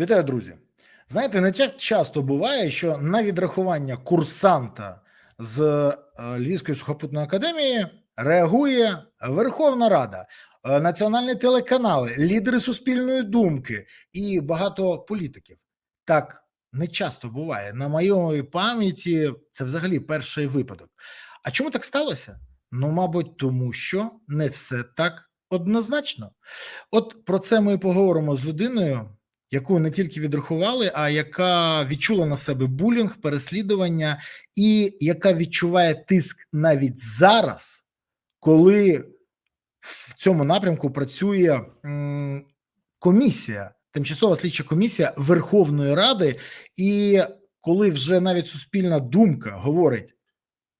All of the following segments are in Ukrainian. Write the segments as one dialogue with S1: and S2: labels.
S1: Вітаю, друзі. Знаєте, не так часто буває, що на відрахування курсанта з е, Львівської сухопутної академії реагує Верховна Рада, е, національні телеканали, лідери суспільної думки і багато політиків. Так не часто буває. На моїй пам'яті це взагалі перший випадок. А чому так сталося? Ну, мабуть, тому що не все так однозначно. От про це ми поговоримо з людиною, яку не тільки відрахували, а яка відчула на себе булінг, переслідування, і яка відчуває тиск навіть зараз, коли в цьому напрямку працює комісія, тимчасова слідча комісія Верховної Ради, і коли вже навіть суспільна думка говорить: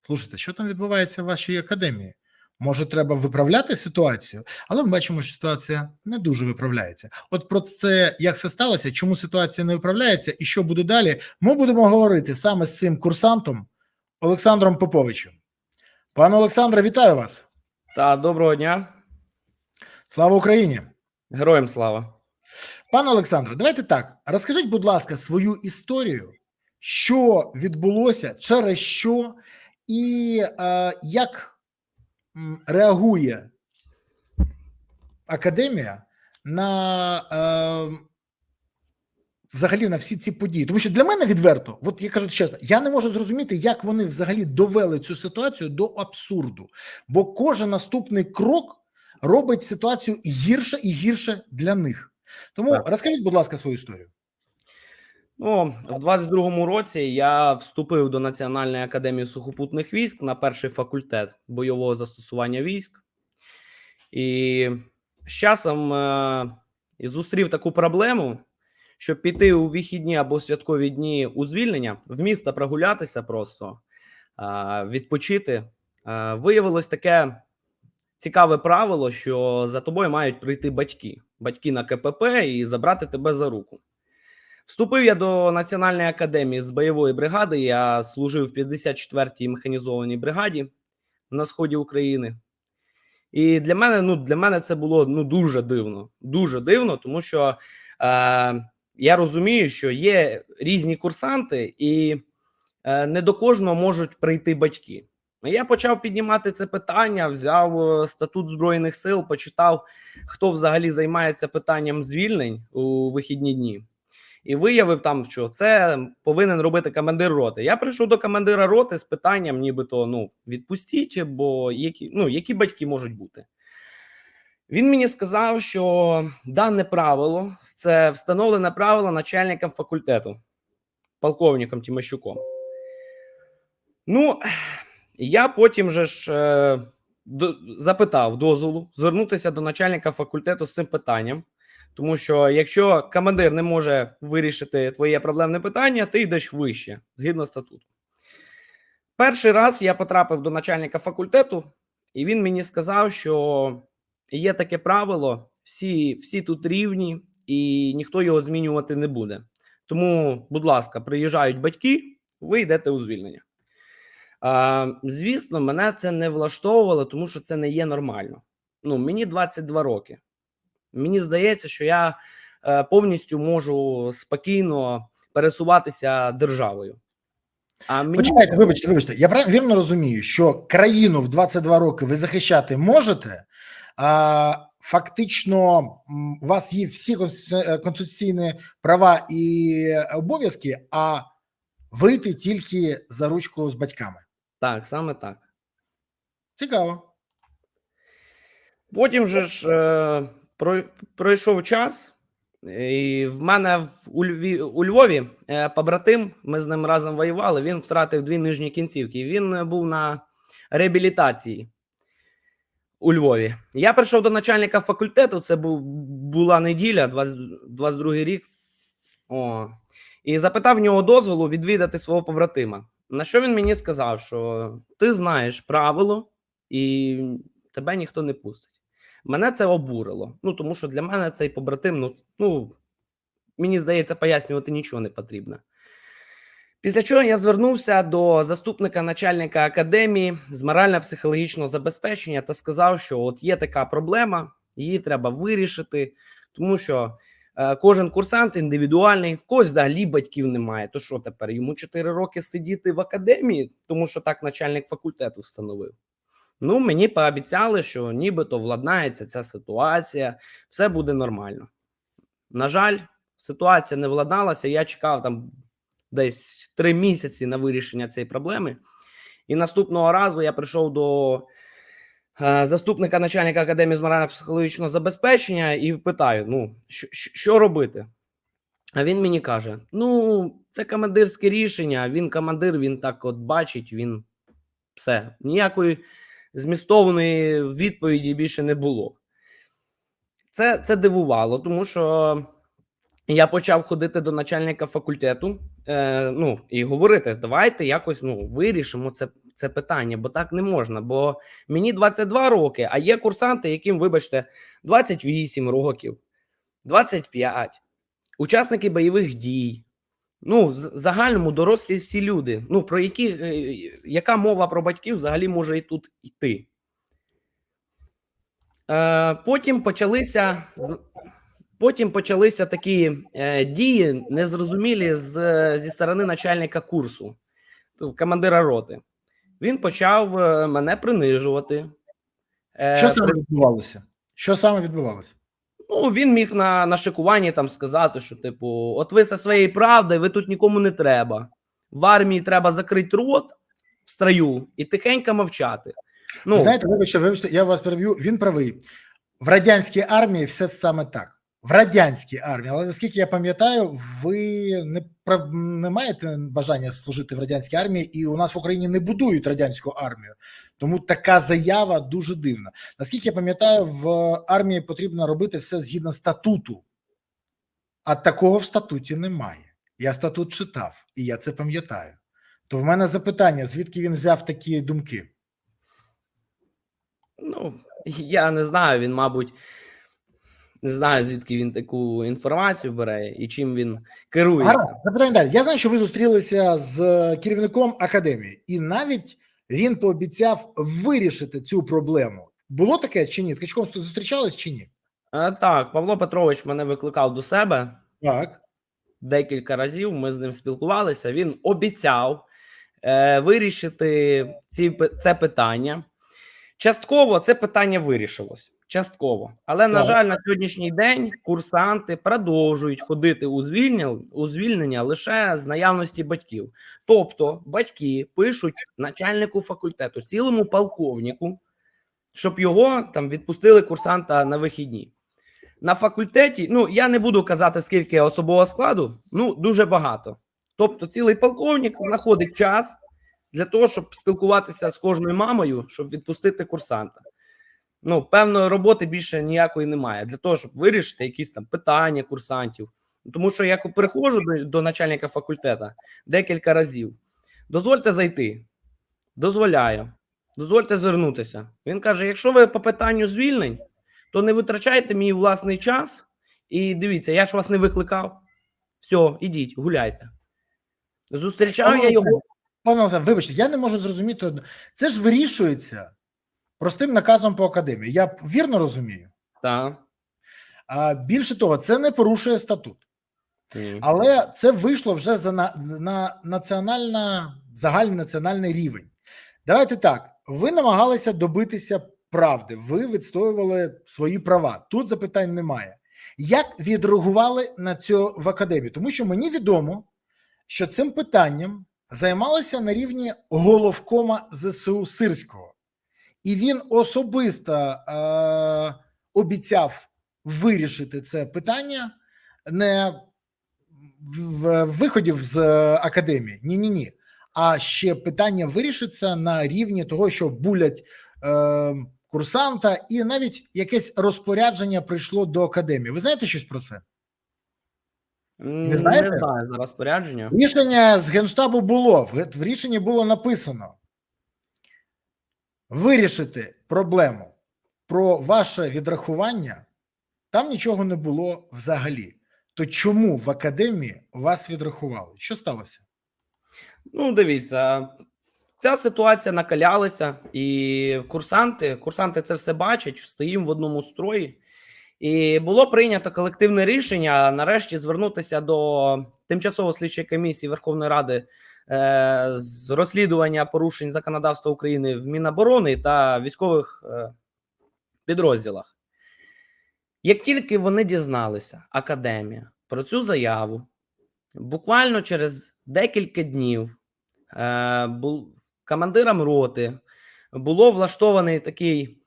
S1: слушайте, що там відбувається в вашій академії? Може, треба виправляти ситуацію, але ми бачимо, що ситуація не дуже виправляється. От про це як це сталося, чому ситуація не виправляється і що буде далі, ми будемо говорити саме з цим курсантом Олександром Поповичем. Пане Олександре, вітаю вас!
S2: Та доброго дня,
S1: Слава Україні!
S2: героям слава.
S1: Пане Олександре, давайте так. Розкажіть, будь ласка, свою історію, що відбулося, через що, і е, як реагує академія на е, взагалі на всі ці події. Тому що для мене відверто, от я кажу чесно, я не можу зрозуміти, як вони взагалі довели цю ситуацію до абсурду, бо кожен наступний крок робить ситуацію гірше і гірше для них. Тому
S2: Так.
S1: розкажіть, будь ласка, свою історію.
S2: Ну, в 22-му році я вступив до Національної академії сухопутних військ на перший факультет бойового застосування військ. І з часом е, зустрів таку проблему, щоб піти у вихідні або святкові дні у звільнення, в місто прогулятися просто, е, відпочити. Е, виявилось таке цікаве правило, що за тобою мають прийти батьки, батьки на КПП і забрати тебе за руку. Вступив я до Національної академії з бойової бригади. Я служив в 54-й механізованій бригаді на сході України. І для мене, ну, для мене це було ну, дуже дивно. Дуже дивно, тому що е, я розумію, що є різні курсанти, і е, не до кожного можуть прийти батьки. Я почав піднімати це питання, взяв е, статут Збройних сил, почитав, хто взагалі займається питанням звільнень у вихідні дні і виявив там, що це повинен робити командир роти. Я прийшов до командира роти з питанням, нібито ну відпустіть, бо які, ну, які батьки можуть бути. Він мені сказав, що дане правило це встановлене правило начальником факультету, полковником Тимощуком. Ну, я потім же ж е, до, запитав дозволу звернутися до начальника факультету з цим питанням. Тому що якщо командир не може вирішити твоє проблемне питання, ти йдеш вище згідно статуту. Перший раз я потрапив до начальника факультету, і він мені сказав, що є таке правило: всі, всі тут рівні, і ніхто його змінювати не буде. Тому, будь ласка, приїжджають батьки, ви йдете у звільнення. А, звісно, мене це не влаштовувало, тому що це не є нормально. Ну, мені 22 роки. Мені здається, що я е, повністю можу спокійно пересуватися державою. А мені
S1: Почекайте, вибачте, вибачте. Я вірно розумію, що країну в 22 роки ви захищати можете, а фактично у вас є всі е, конституційні права і обов'язки, а вийти тільки за ручку з батьками.
S2: так, саме так.
S1: Цікаво.
S2: Потім же ж е, пройшов час, і в мене у, Льві, у Львові е, побратим, ми з ним разом воювали. Він втратив дві нижні кінцівки. Він е, був на реабілітації у Львові. Я прийшов до начальника факультету. Це була неділя, 22 рік. О, і запитав в нього дозволу відвідати свого побратима. На що він мені сказав, що ти знаєш правило, і тебе ніхто не пустить. Мене це обурило. Ну тому що для мене цей побратим, ну, ну мені здається, пояснювати нічого не потрібно. Після чого я звернувся до заступника начальника академії з морально-психологічного забезпечення та сказав, що от є така проблема, її треба вирішити, тому що Е, Кожен курсант індивідуальний, в когось взагалі батьків немає. То що тепер? Йому 4 роки сидіти в академії, тому що так начальник факультету встановив. Ну, мені пообіцяли, що нібито владнається ця ситуація, все буде нормально. На жаль, ситуація не владналася. Я чекав там десь три місяці на вирішення цієї проблеми. І наступного разу я прийшов до е, заступника начальника академії з морально-психологічного забезпечення і питаю: ну, що, що робити? А він мені каже: ну, це командирське рішення. Він командир, він так от бачить, він все. Ніякої змістовної відповіді більше не було. Це, це дивувало, тому що я почав ходити до начальника факультету е, ну, і говорити: давайте якось ну, вирішимо це, це питання, бо так не можна. Бо мені 22 роки, а є курсанти, яким, вибачте, 28 років, 25, учасники бойових дій. Ну, в загальному дорослі всі люди. Ну, про які, е, яка мова про батьків взагалі може і тут йти? Е, потім почалися потім почалися такі е, дії незрозумілі з, зі сторони начальника курсу, командира роти. Він почав мене принижувати.
S1: Що саме відбувалося? Що саме відбувалося?
S2: Ну, він міг на, на шикуванні там сказати, що, типу, от ви зі своєї правди, ви тут нікому не треба. В армії треба закрити рот в строю і тихенько мовчати. Ну,
S1: знаєте, вибачте, вибачте, я вас переб'ю. Він правий. В радянській армії все саме так. В радянській армії, але наскільки я пам'ятаю, ви не не маєте бажання служити в радянській армії, і у нас в Україні не будують радянську армію. Тому така заява дуже дивна. Наскільки я пам'ятаю, в армії потрібно робити все згідно статуту, а такого в статуті немає. Я статут читав, і я це пам'ятаю. То в мене запитання: звідки він взяв такі думки?
S2: ну, я не знаю, він, мабуть, не знаю, звідки він таку інформацію бере і чим він керується.
S1: Гаразд, запитання далі. Я знаю, що ви зустрілися з керівником академії, і навіть він пообіцяв вирішити цю проблему. Було таке чи ні? Ткачком зустрічались чи ні?
S2: Е, так, Павло Петрович мене викликав до себе.
S1: Так.
S2: декілька разів. Ми з ним спілкувалися. Він обіцяв е, вирішити ці, це питання. Частково це питання вирішилось. Частково. Але, на жаль, на сьогоднішній день курсанти продовжують ходити у звільнення, у звільнення лише з наявності батьків. Тобто, батьки пишуть начальнику факультету, цілому полковнику, щоб його там відпустили курсанта на вихідні. На факультеті, ну я не буду казати, скільки особового складу, ну дуже багато. Тобто, цілий полковник знаходить час для того, щоб спілкуватися з кожною мамою, щоб відпустити курсанта. Ну, певної роботи більше ніякої немає для того, щоб вирішити якісь там питання курсантів. Тому що я приходжу до, до начальника факультету декілька разів. Дозвольте зайти. Дозволяю. Дозвольте звернутися. Він каже: якщо ви по питанню звільнень, то не витрачайте мій власний час. І дивіться, я ж вас не викликав. Все, ідіть, гуляйте. Зустрічав я його.
S1: Пане Олександр, вибачте, я не можу зрозуміти. Це ж вирішується простим наказом по академії. Я вірно розумію.
S2: Так.
S1: А більше того, це не порушує статут.
S2: Ні.
S1: Але це вийшло вже за на, на національна, загальнонаціональний рівень. Давайте так. Ви намагалися добитися правди, ви відстоювали свої права. Тут запитань немає. Як відреагували на цю в академії? Тому що мені відомо, що цим питанням займалися на рівні головкома ЗСУ Сирського, і він особисто е, обіцяв вирішити це питання не в- виходів з академії. Ні, ні, ні. А ще питання вирішиться на рівні того, що булять е, курсанта, і навіть якесь розпорядження прийшло до академії. Ви знаєте щось про це?
S2: Не
S1: знаєте?
S2: Не знаю за розпорядження.
S1: Рішення з генштабу було. В, рішенні було написано: вирішити проблему про ваше відрахування. Там нічого не було взагалі. То чому в академії вас відрахували? Що сталося?
S2: Ну, дивіться, ця ситуація накалялася, і курсанти, курсанти це все бачать, стоїмо в одному строї. І було прийнято колективне рішення нарешті звернутися до тимчасової слідчої комісії Верховної Ради е, з розслідування порушень законодавства України в Міноборони та військових е, підрозділах. Як тільки вони дізналися, академія, про цю заяву, буквально через декілька днів е, бу, командирам роти було влаштований такий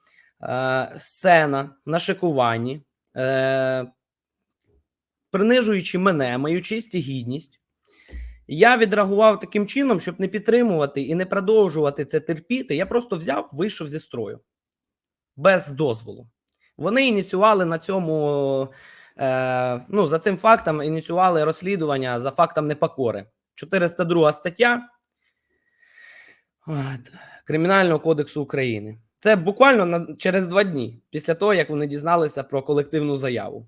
S2: е, сцена на шикуванні, е, принижуючи мене, мою честь гідність. Я відреагував таким чином, щоб не підтримувати і не продовжувати це терпіти. Я просто взяв, вийшов зі строю без дозволу. Вони ініціювали на цьому, е, ну, за цим фактом ініціювали розслідування за фактом непокори. 402 стаття Кримінального кодексу України. Це буквально на, через два дні після того, як вони дізналися про колективну заяву.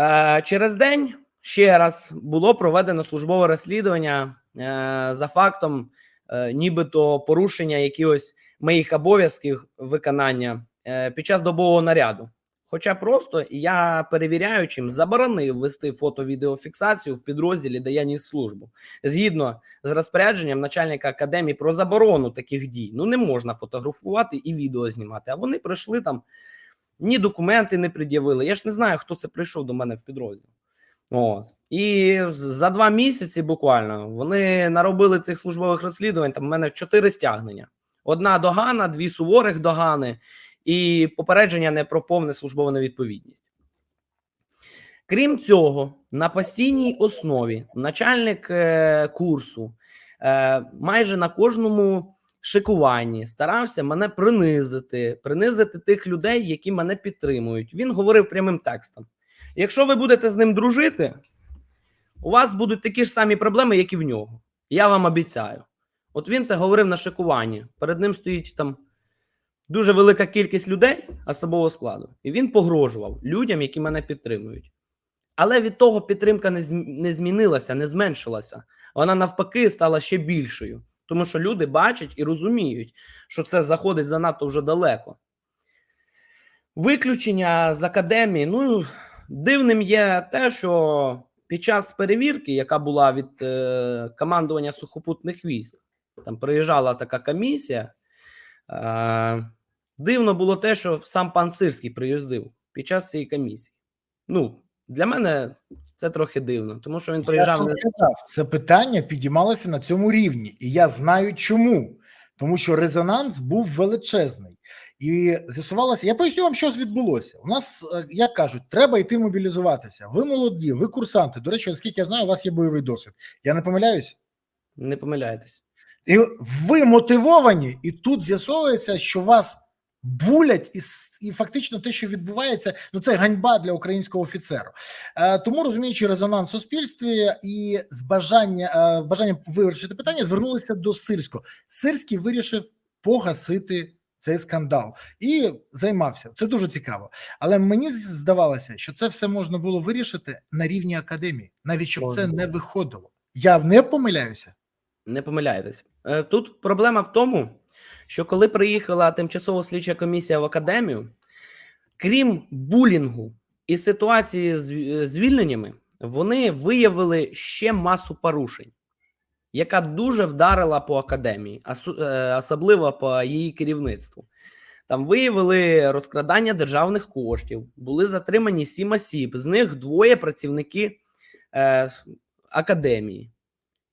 S2: Е, через день ще раз було проведено службове розслідування е, за фактом, е, нібито порушення якихось моїх обов'язків виконання е, під час добового наряду. Хоча просто я перевіряючим заборонив вести фото-відеофіксацію в підрозділі, де я ніс службу, згідно з розпорядженням начальника академії про заборону таких дій. Ну не можна фотографувати і відео знімати. А вони прийшли там, ні документи не пред'явили. Я ж не знаю, хто це прийшов до мене в підрозділ. От. І за два місяці буквально вони наробили цих службових розслідувань. Там в мене чотири стягнення: одна догана, дві суворих догани і попередження не про повне службову невідповідність. Крім цього, на постійній основі начальник е, курсу е, майже на кожному шикуванні старався мене принизити, принизити тих людей, які мене підтримують. Він говорив прямим текстом: якщо ви будете з ним дружити, у вас будуть такі ж самі проблеми, як і в нього. Я вам обіцяю. От він це говорив на шикуванні. Перед ним стоїть там дуже велика кількість людей особового складу, і він погрожував людям, які мене підтримують. Але від того підтримка не, зм- не змінилася, не зменшилася. Вона навпаки стала ще більшою, тому що люди бачать і розуміють, що це заходить занадто вже далеко. Виключення з академії. Ну, дивним є те, що під час перевірки, яка була від е, командування сухопутних військ, там приїжджала така комісія. Е, дивно було те, що сам пан Сирський приїздив під час цієї комісії. Ну, для мене це трохи дивно, тому що він приїжджав. не-
S1: сказав, це питання підіймалося на цьому рівні, і я знаю чому. Тому що резонанс був величезний, і з'ясувалося. Я поясню вам, що відбулося. У нас, е, як кажуть, треба йти мобілізуватися. Ви молоді, ви курсанти. До речі, наскільки я знаю, у вас є бойовий досвід. Я не помиляюсь.
S2: Не помиляєтесь.
S1: І ви мотивовані, і тут з'ясовується, що вас булять, і, і фактично те, що відбувається, ну це ганьба для українського офіцеру. Е, тому розуміючи резонанс в суспільстві і з бажання е, бажанням вирішити питання, звернулися до Сирського. Сирський вирішив погасити цей скандал і займався. Це дуже цікаво. Але мені здавалося, що це все можна було вирішити на рівні академії, навіть щоб це не виходило. Я не помиляюся.
S2: Не помиляєтесь. Е, Тут проблема в тому, що коли приїхала тимчасова слідча комісія в академію, крім булінгу і ситуації з е, звільненнями, вони виявили ще масу порушень, яка дуже вдарила по академії, е, особливо по її керівництву. Там виявили розкрадання державних коштів, були затримані сім осіб, з них двоє працівники е, академії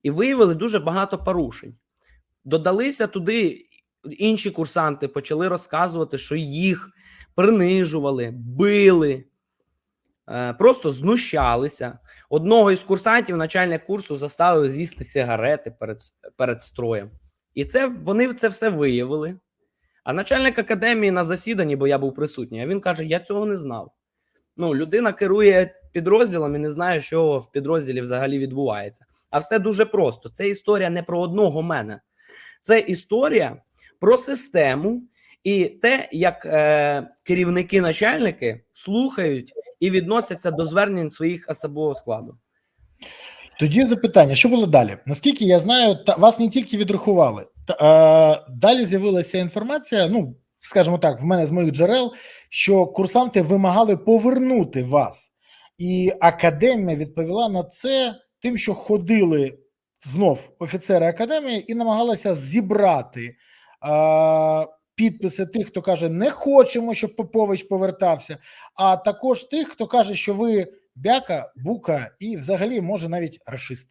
S2: і виявили дуже багато порушень. Додалися туди інші курсанти, почали розказувати, що їх принижували, били, е, просто знущалися. Одного із курсантів, начальник курсу, заставив з'їсти сигарети перед, перед строєм. І це вони це все виявили. А начальник академії на засіданні, бо я був присутній, а він каже: Я цього не знав. Ну, людина керує підрозділом і не знає, що в підрозділі взагалі відбувається. А все дуже просто. Це історія не про одного мене, це історія про систему і те, як е, керівники, начальники слухають і відносяться до звернень своїх особового складу.
S1: Тоді запитання: що було далі? Наскільки я знаю, та вас не тільки відрахували. Та, е, далі з'явилася інформація. Ну, скажімо так, в мене з моїх джерел, що курсанти вимагали повернути вас, і академія відповіла на це тим, що ходили знов офіцери академії і намагалися зібрати підписи тих, хто каже, не хочемо, щоб Попович повертався, а також тих, хто каже, що ви бяка, бука і взагалі може навіть рашист.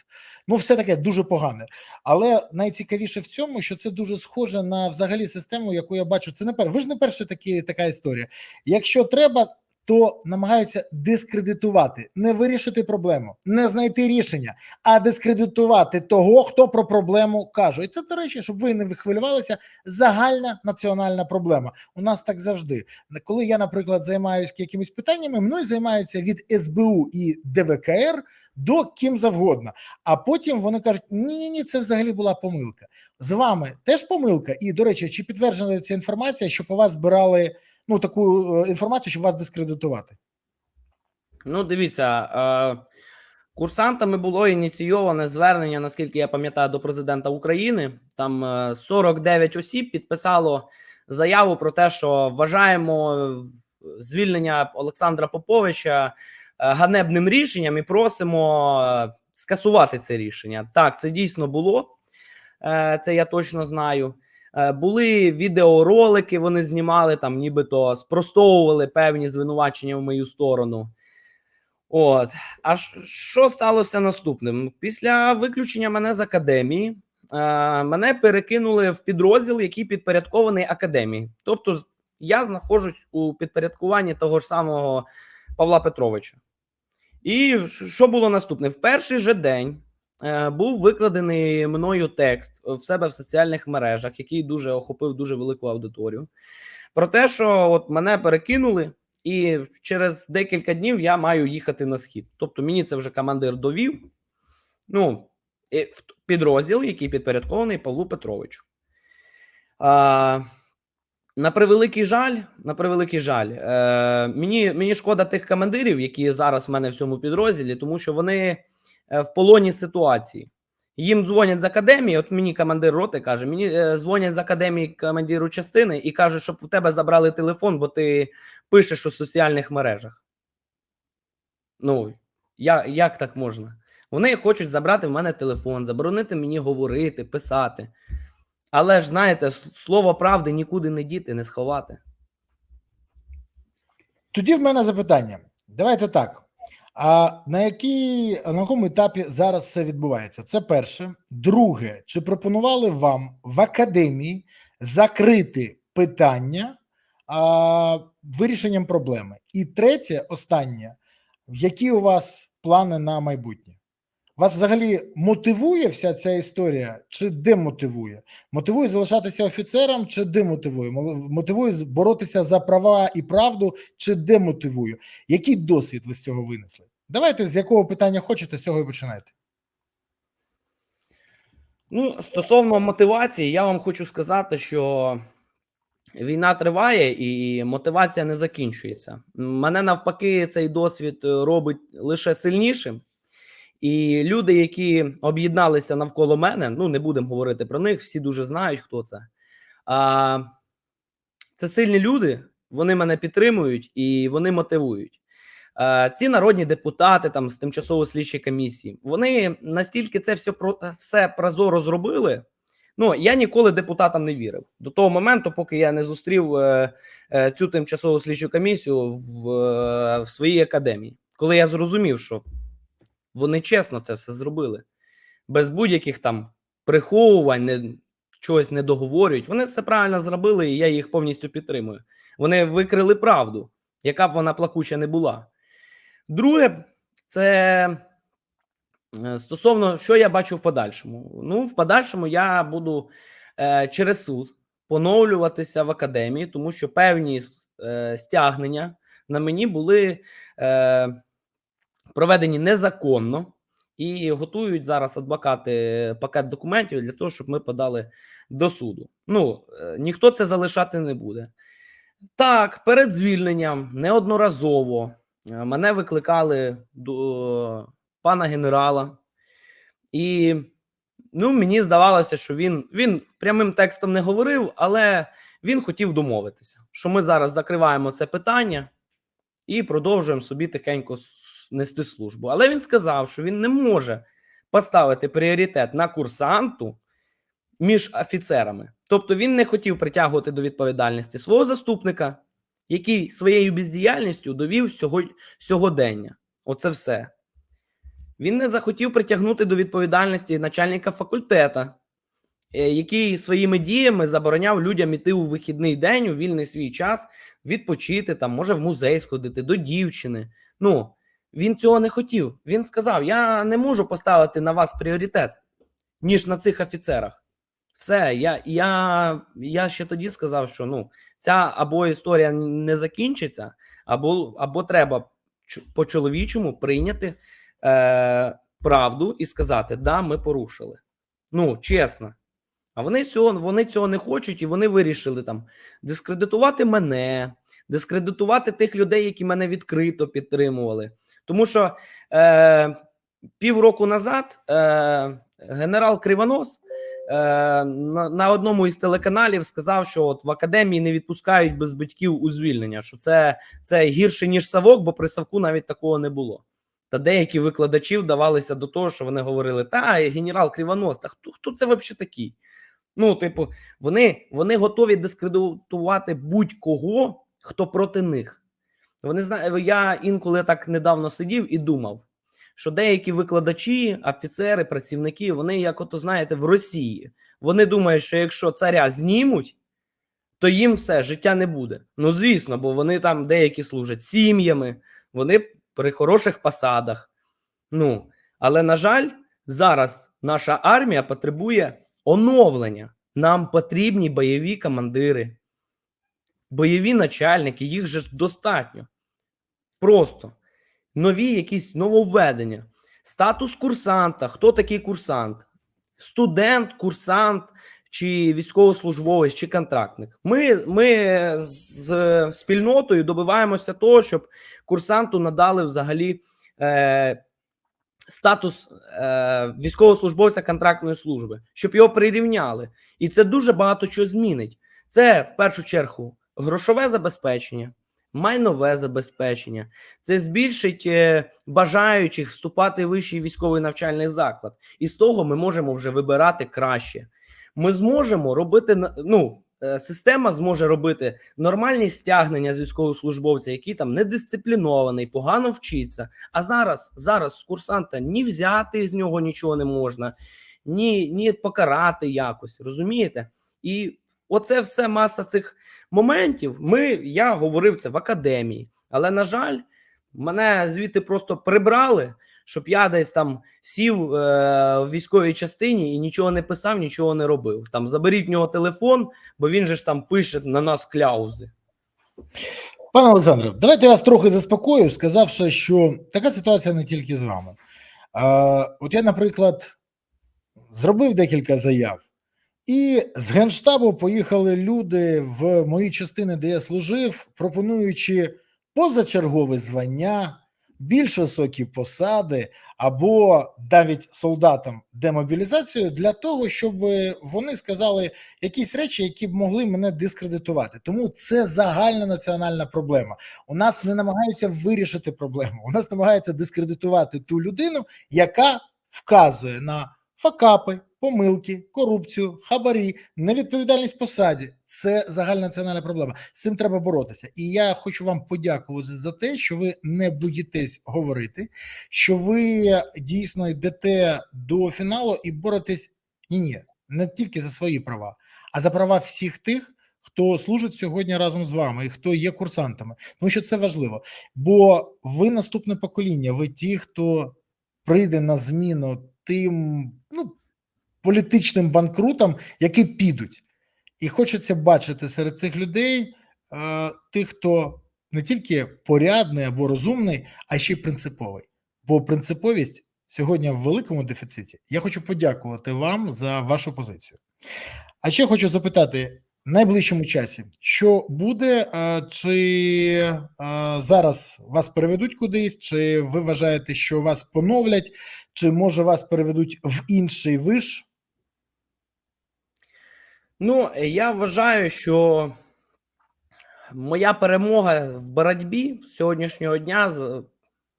S1: Ну, все таке дуже погане. Але найцікавіше в цьому, що це дуже схоже на взагалі систему, яку я бачу. Це не пер... Ви ж не перша така історія. Якщо треба, то намагаються дискредитувати, не вирішити проблему, не знайти рішення, а дискредитувати того, хто про проблему каже. І це, до речі, щоб ви не хвилювалися, загальна національна проблема. У нас так завжди. Коли я, наприклад, займаюся якимись питаннями, мною займаються від СБУ і ДВКР до ким завгодно. А потім вони кажуть: ні, ні, ні, це взагалі була помилка. З вами теж помилка. І до речі, чи підтверджена ця інформація, що по вас збирали ну таку е, інформацію, щоб вас дискредитувати?
S2: Ну, дивіться, е, курсантами було ініційоване звернення, наскільки я пам'ятаю, до президента України. Там е, 49 осіб підписало заяву про те, що вважаємо е, звільнення Олександра Поповича е, ганебним рішенням і просимо е, скасувати це рішення. Так, це дійсно було. Е, Це я точно знаю. Е, Були відеоролики, вони знімали там, нібито спростовували певні звинувачення в мою сторону. От, а що сталося наступним? Після виключення мене з академії, е, мене перекинули в підрозділ, який підпорядкований академії. Тобто, я знаходжусь у підпорядкуванні того ж самого Павла Петровича. І що було наступне? В перший же день був викладений мною текст в себе в соціальних мережах, який дуже охопив дуже велику аудиторію. Про те, що от мене перекинули, і через декілька днів я маю їхати на схід. Тобто мені це вже командир довів. Ну, підрозділ, який підпорядкований Павлу Петровичу. А, на превеликий жаль, на превеликий жаль, е, мені, мені шкода тих командирів, які зараз в мене в цьому підрозділі, тому що вони е, в полоні ситуації. Їм дзвонять з академії. От мені командир роти каже: мені е, дзвонять з академії командиру частини і кажуть, щоб у тебе забрали телефон, бо ти пишеш у соціальних мережах. Ну, я, як так можна? Вони хочуть забрати в мене телефон, заборонити мені говорити, писати. Але ж знаєте, слово правди нікуди не діти, не сховати.
S1: Тоді в мене запитання. Давайте так. А на якій на якому етапі зараз це відбувається? Це перше. Друге, чи пропонували вам в академії закрити питання а, вирішенням проблеми? І третє, останнє, які у вас плани на майбутнє? Вас взагалі мотивує вся ця історія чи демотивує? Мотивує залишатися офіцером чи демотивує? Мотивує боротися за права і правду чи демотивує? Який досвід ви з цього винесли? Давайте з якого питання хочете, з цього і починайте.
S2: Ну, стосовно мотивації, я вам хочу сказати, що війна триває і мотивація не закінчується. Мене навпаки, цей досвід е, робить лише сильнішим. І люди, які об'єдналися навколо мене, ну не будемо говорити про них, всі дуже знають, хто це. А, це сильні люди, вони мене підтримують і вони мотивують. Е, ці народні депутати там з тимчасової слідчої комісії, вони настільки це все все прозоро зробили. Ну я ніколи депутатам не вірив до того моменту, поки я не зустрів е, е, цю тимчасову слідчу комісію в, е, в своїй академії, коли я зрозумів, що вони чесно це все зробили без будь-яких там приховувань, не, чогось не договорюють. Вони все правильно зробили, і я їх повністю підтримую. Вони викрили правду, яка б вона плакуча не була. Друге, це е, стосовно що я бачу в подальшому. Ну, в подальшому я буду е, через суд поновлюватися в академії, тому що певні е, стягнення на мені були е, проведені незаконно і готують зараз адвокати пакет документів для того, щоб ми подали до суду. Ну, е, ніхто це залишати не буде. Так, перед звільненням неодноразово е, мене викликали до пана генерала, і ну, мені здавалося, що він, він прямим текстом не говорив, але Він хотів домовитися, що ми зараз закриваємо це питання і продовжуємо собі тихенько нести службу. Але він сказав, що він не може поставити пріоритет на курсанту між офіцерами. Тобто він не хотів притягувати до відповідальності свого заступника, який своєю бездіяльністю довів сього, сьогодення. Оце все. Він не захотів притягнути до відповідальності начальника факультета, е, який своїми діями забороняв людям іти у вихідний день, у вільний свій час, відпочити, там, може, в музей сходити, до дівчини. Ну, він цього не хотів. Він сказав: Я не можу поставити на вас пріоритет, ніж на цих офіцерах. Все, я, я, я ще тоді сказав, що ну, ця або історія не закінчиться, або, або треба по-чоловічому прийняти е, правду і сказати: да, ми порушили. Ну, чесно. А вони цього, вони цього не хочуть, і вони вирішили там дискредитувати мене, дискредитувати тих людей, які мене відкрито підтримували. Тому що е, півроку назад е, генерал Кривонос е, на, на одному із телеканалів сказав, що от в академії не відпускають без батьків у звільнення, що це, це гірше, ніж Савок, бо при Савку навіть такого не було. Та деякі викладачі вдавалися до того, що вони говорили: та генерал Кривонос, та хто, хто це взагалі такий? Ну, типу, вони, вони готові дискредитувати будь-кого, хто проти них. Вони зна... Я інколи так недавно сидів і думав, що деякі викладачі, офіцери, працівники, вони, як ото знаєте, в Росії. Вони думають, що якщо царя знімуть, то їм все життя не буде. Ну, звісно, бо вони там деякі служать сім'ями, вони при хороших посадах. Ну, але на жаль, зараз наша армія потребує оновлення. Нам потрібні бойові командири, бойові начальники, їх же достатньо. Просто нові якісь нововведення. Статус курсанта. Хто такий курсант? Студент, курсант, чи військовослужбовець, чи контрактник. Ми, ми з спільнотою добиваємося того, щоб курсанту надали взагалі е, статус е, військовослужбовця контрактної служби, щоб його прирівняли. І це дуже багато чого змінить. Це в першу чергу грошове забезпечення, майнове забезпечення. Це збільшить е, бажаючих вступати в вищий військовий навчальний заклад. І з того ми можемо вже вибирати краще. Ми зможемо робити ну. е, Система зможе робити нормальні стягнення з військовослужбовця, який там недисциплінований, погано вчиться. А зараз, зараз з курсанта ні взяти з нього нічого не можна, ні, ні покарати якось. Розумієте? І оце все маса цих моментів. Ми, я говорив це в академії, але на жаль, мене звідти просто прибрали, щоб я десь там сів е, в військовій частині і нічого не писав, нічого не робив. Там заберіть в нього телефон, бо він же ж там пише на нас кляузи.
S1: Пане Олександре, давайте я вас трохи заспокою, сказавши, що така ситуація не тільки з вами. А, от я, наприклад, зробив декілька заяв, і з Генштабу поїхали люди в мої частини, де я служив, пропонуючи позачергове звання, більш високі посади або навіть солдатам демобілізацію для того, щоб вони сказали якісь речі, які б могли мене дискредитувати. Тому це загальна національна проблема. У нас не намагаються вирішити проблему. У нас намагаються дискредитувати ту людину, яка вказує на факапи, помилки, корупцію, хабарі, невідповідальність посаді. Це загальнонаціональна проблема. З цим треба боротися. І я хочу вам подякувати за те, що ви не боїтесь говорити, що ви дійсно йдете до фіналу і боретесь ні, ні, не тільки за свої права, а за права всіх тих. Хто служить сьогодні разом з вами і хто є курсантами, тому що це важливо, бо ви наступне покоління, ви ті, хто прийде на зміну тим ну, політичним банкрутам, які підуть. І хочеться бачити серед цих людей е, тих, хто не тільки порядний або розумний, а ще й принциповий. Бо принциповість сьогодні в великому дефіциті. Я хочу подякувати вам за вашу позицію. А ще хочу запитати в найближчому часі, що буде, е, чи е, зараз вас переведуть кудись, чи ви вважаєте, що вас поновлять, чи може вас переведуть в інший виш?
S2: Ну, я вважаю, що моя перемога в боротьбі сьогоднішнього дня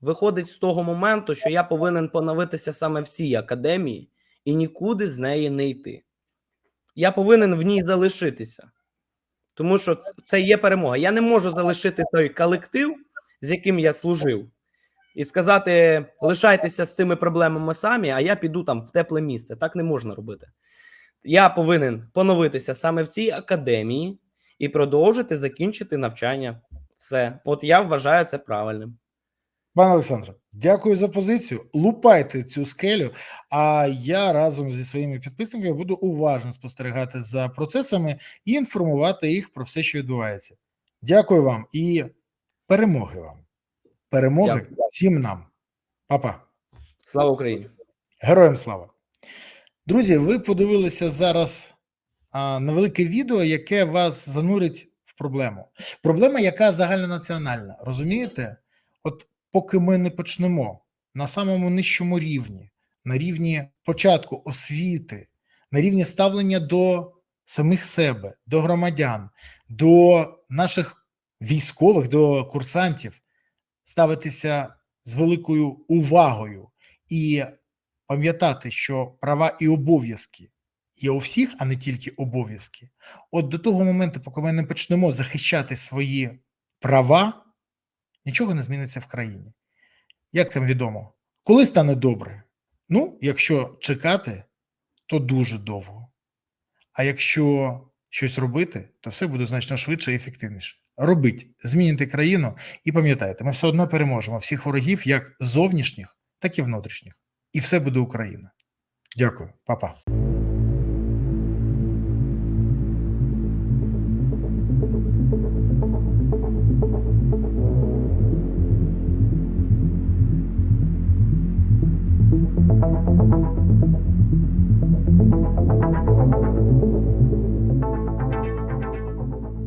S2: виходить з того моменту, що я повинен поновитися саме в цій академії і нікуди з неї не йти. Я повинен в ній залишитися, тому що це є перемога. Я не можу залишити той колектив, з яким я служив, і сказати: лишайтеся з цими проблемами самі, а я піду там в тепле місце. Так не можна робити. Я повинен поновитися саме в цій академії і продовжити закінчити навчання. Все, от я вважаю це правильним.
S1: Пане Олександре, дякую за позицію. Лупайте цю скелю. А я разом зі своїми підписниками буду уважно спостерігати за процесами і інформувати їх про все, що відбувається. Дякую вам і перемоги вам. Перемоги
S2: Дякую.
S1: всім нам. Па-па.
S2: Слава Україні!
S1: Героям слава. Друзі, ви подивилися зараз а, невелике відео, яке вас занурить в проблему. Проблема, яка загальнонаціональна. Розумієте? От поки ми не почнемо на самому нижчому рівні, на рівні початку освіти, на рівні ставлення до самих себе, до громадян, до наших військових, до курсантів, ставитися з великою увагою і пам'ятати, що права і обов'язки є у всіх, а не тільки обов'язки. От до того моменту, поки ми не почнемо захищати свої права, нічого не зміниться в країні. Як там відомо, коли стане добре? Ну, якщо чекати, то дуже довго. А якщо щось робити, то все буде значно швидше і ефективніше. Робіть, змінюйте країну і пам'ятайте, ми все одно переможемо всіх ворогів, як зовнішніх, так і внутрішніх. І все буде Україна. Дякую, Па-па.